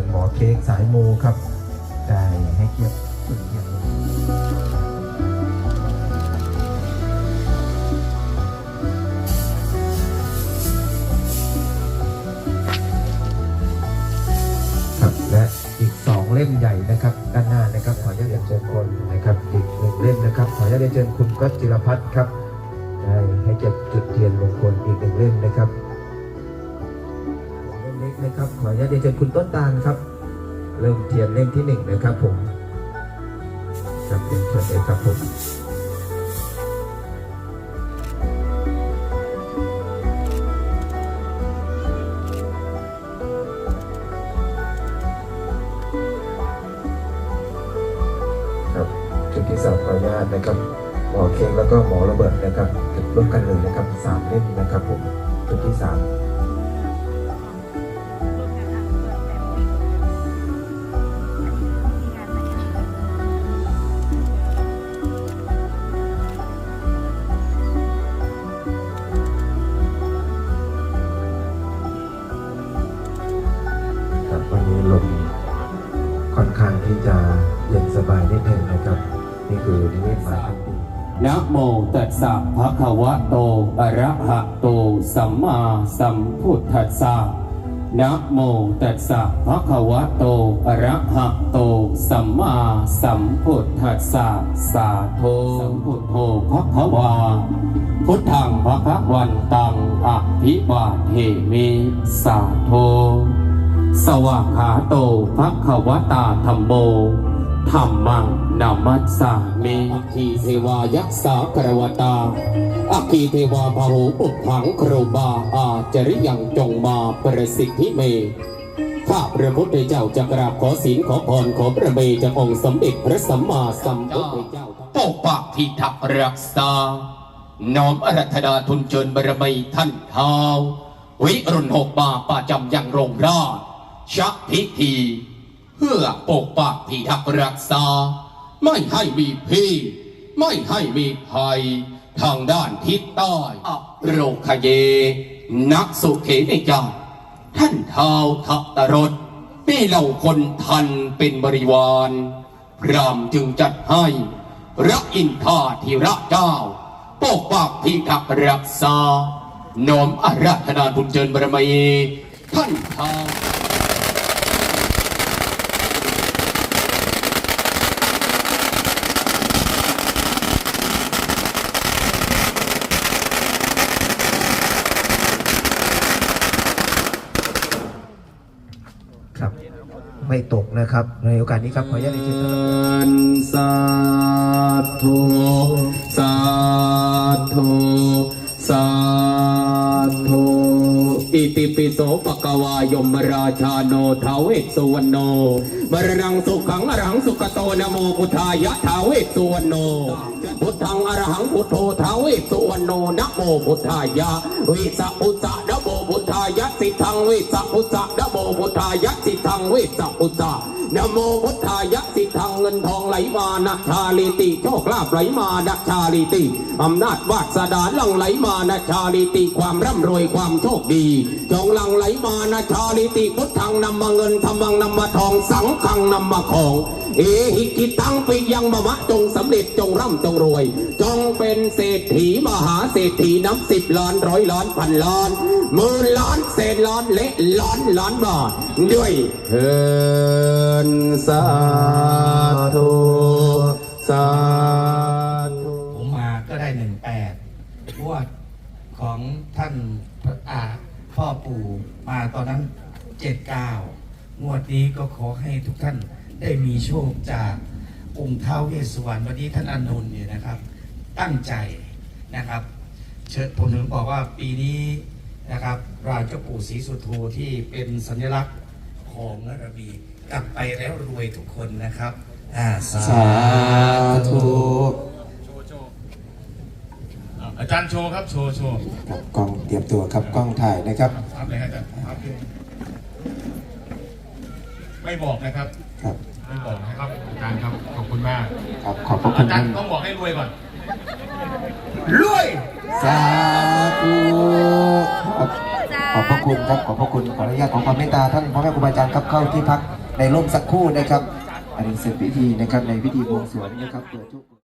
ญหมอเค้กสายมูครับ ได้ให้เกียรติจุดเทียนลงครับและอีกสองเล่มใหญ่นะครับ ด้านหน้านะครับขออนุญาตเรียนเชิญคนนะครับ อีกหนึ่งเล่มนะครับ ขออนุญาตเรียนเชิญคุณก๊อตจิรพัฒน์ครับได้ให้เกียรติจุดเทียนมงคลอีกหนึ่งเล่มนะครับ นะครับ ขออนุญาตเรียนเชิญคุณต้นตาลครับ เริ่มเทียนเล่มที่หนึ่งนะครับผมครับเป็นเชิญเลยครับผมครับจุดที่สามขออนุญาตนะครับหมอเค้กแล้วก็หมอระเบิดนะครับจุดร่วมกันเลยนะครับสามเล่มนะครับผมจุดที่สาม ลมค่อนข้างที่จะเย็นสบายนิดหนึ่งนะครับ นี่คือนิมิตหมายนดีนะโมตัสสะภะคะวะโตอะระหะโตสัมมาสัมพุทธัสสะนะโมตัสสะภะคะวะโตอะระหะโตสัมมาสัมพุทธัสสะสาธุสัมพุทโธภะคะวา พุทธังภะคะวันตังอภิวาเทมิสาธุ สวากขาโตภะคะวตาธัมโมธรรมังนามัสสามิอัคคีเทวายักษากรวตา อัคคีเทวาพาหูปุพังครูบาอาจริยังจงมาประสิทธิเมข้าพระพุทธเจ้าจะกราบขอศีลขอพรขอประเมจากองค์สมเด็จพระสัมมาสัมพุทธเจ้าปกปักพิทักษ์รักษา น้อมอารัธนาทุนเชิญบารมีท่านเท้าวิรุณหกบาประจำยังโรงราช ชักพิธี เพื่อปกปักพิทักษ์รักษา ไม่ให้มีพี่ ไม่ให้มีภัย ทางด้านทิศใต้อโรคเย นักสุเขเนจาท่านเท้าทัตรสมีเหล่าคนทันเป็นบริวารพรามจึงจัดให้รักอินทาธิระเจ้าปกปักพิทักษ์รักษาน้อมอาราธนาบุญเจิญบารมีท่านท้า ครับ ไม่ตกนะครับ ในโอกาสนี้ครับขออนุญาตเรียนเชิญท่านสาธุสาธุสาธุ อิติปิโสปะกวายมราชาโนทาเวสสุวรรณโนบรรังสุขังอรหังสุขโตนโมพุทธายะทาเวสสุวรรณโนพุทธังอรหังพุทโธทาเวสสุวรรณโนนะโมพุทธายะวิสอุสะนะโมพุทธายะสิทังเวสะอุสะนะโมพุทธายะสิทังเวสะอุสะนโมพุทธายะสิทางเงินทองไหลมานะชาลิติโชคลาภไหลมานะชาลิติอำนาจวาสนาลังไหลมานะชาลิติความร่ำรวยความโชคดีจงหลังไหลมานะชาลิติพุทธังนำมาเงินธรรมังนำมาทองสังฆังนำมาของ เอหิกิตังปิยังมะมะจงสำเร็จจงร่ำจงรวย จงเป็นเศรษฐีมหาเศรษฐีนับสิบล้านร้อยล้านพันล้านหมื่นล้านเศษล้านเละล้านล้านบาทด้วยเถินสาธุสาธุผมมาก็ได้หนึ่งแปดวดของท่านอา พ่อปู่มาตอนนั้นเจ็ดเก้างวดนี้ก็ขอให้ทุกท่านได้มีโชคจากองค์ท้าวเวสสวรรณวันนี้ท่านอานนเนี่ยนะครับ ตั้งใจนะครับ เชิญผมถึงบอกว่าปีนี้นะครับราเจ้าปู่ศรีสุโธที่เป็นสัญลักษณ์ของนรบีกลับไปแล้วรวยทุกคนนะครับ อ่าสาธุาจารย์โชว์ครับโชว์โชว์ครับกล้องเตรียมตัวครับกล้องถ่ายนะครับครับเลยฮะอาจารย์ครับไม่บอกนะครับครับไม่บอกนะครับอาจารย์ครับขอบคุณมากครับขอบพระคุอาณจารท่านย์ต้องบอกให้รวยก่อนรวยสาธุครับขอบพระคุณครับขอบพระคุณขออนุญาตขอความเมตตาท่านพ่อแม่ครูบาอาจารย์ครับเข้าที่พักในร่มสักครู่นะครับ อันนี้เสร็จพิธีนะครับในพิธีบวงสรวงนะครับเปิดทุก